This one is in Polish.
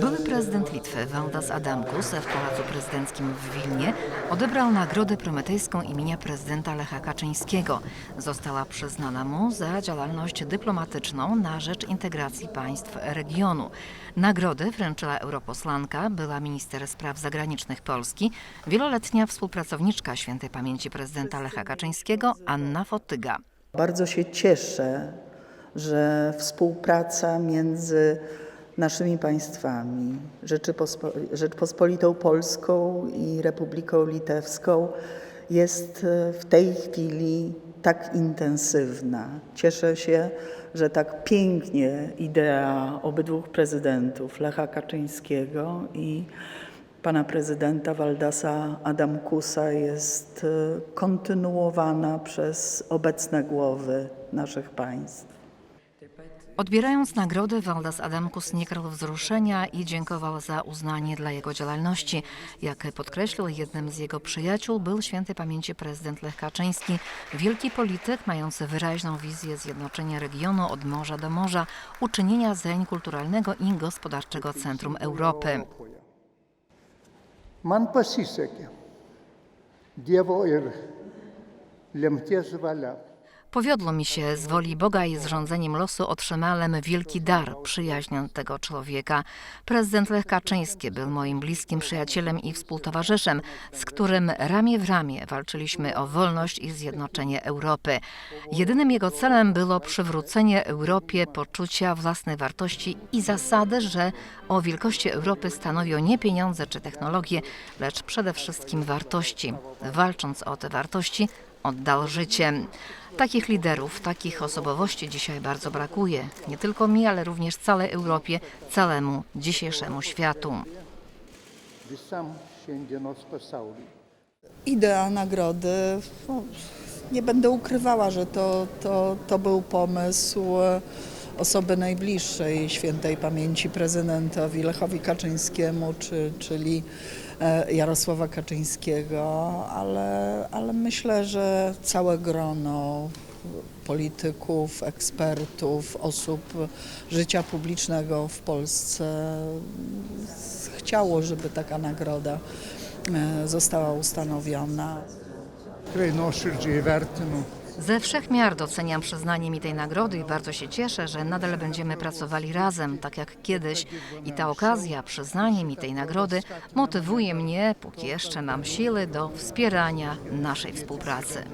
Były prezydent Litwy Valdas Adamkus w Pałacu Prezydenckim w Wilnie odebrał nagrodę prometejską imienia prezydenta Lecha Kaczyńskiego. Została przyznana mu za działalność dyplomatyczną na rzecz integracji państw regionu. Nagrodę wręczyła europoslanka, była minister spraw zagranicznych Polski, wieloletnia współpracowniczka świętej pamięci prezydenta Lecha Kaczyńskiego Anna Fotyga. Bardzo się cieszę, że współpraca między naszymi państwami, Rzeczpospolitą Polską i Republiką Litewską jest e, w tej chwili tak intensywna. Cieszę się, że tak pięknie idea obydwu prezydentów, Lecha Kaczyńskiego i pana prezydenta Waldasa Adamkusa jest e, kontynuowana przez obecne głowy naszych państw. Odbierając nagrodę, Waldas Adamkus nie krył wzruszenia i dziękował za uznanie dla jego działalności. Jak podkreślił jednym z jego przyjaciół, był świętej pamięci prezydent Lech Kaczyński, wielki polityk mający wyraźną wizję zjednoczenia regionu od morza do morza, uczynienia zeń kulturalnego i gospodarczego centrum Europy. Man pasisekė. Dievo ir lemties valia. Powiodło mi się z woli Boga i zrządzeniem losu otrzymałem wielki dar, przyjaźń tego człowieka. Prezydent Lech Kaczyński był moim bliskim przyjacielem i współtowarzyszem, z którym ramię w ramię walczyliśmy o wolność i zjednoczenie Europy. Jedynym jego celem było przywrócenie Europie poczucia własnej wartości i zasady, że o wielkości Europy stanowią nie pieniądze czy technologie, lecz przede wszystkim wartości. Walcząc o te wartości, oddał życie. Takich liderów, takich osobowości dzisiaj bardzo brakuje. Nie tylko mi, ale również całej Europie, całemu dzisiejszemu światu. Idea nagrody, no, nie będę ukrywała, że to, to, to był pomysł osoby najbliższej świętej pamięci prezydentowi Lechowi Kaczyńskiemu, czy, czyli e, Jarosława Kaczyńskiego, ale, ale myślę, że całe grono polityków, ekspertów, osób życia publicznego w Polsce chciało, żeby taka nagroda e, została ustanowiona. Tikrai nuoširdžiai vertinu Ze wszech miar doceniam przyznanie mi tej nagrody i bardzo się cieszę, że nadal będziemy pracowali razem, tak jak kiedyś. I ta okazja, przyznanie mi tej nagrody, motywuje mnie, póki jeszcze mam siły, do wspierania naszej współpracy.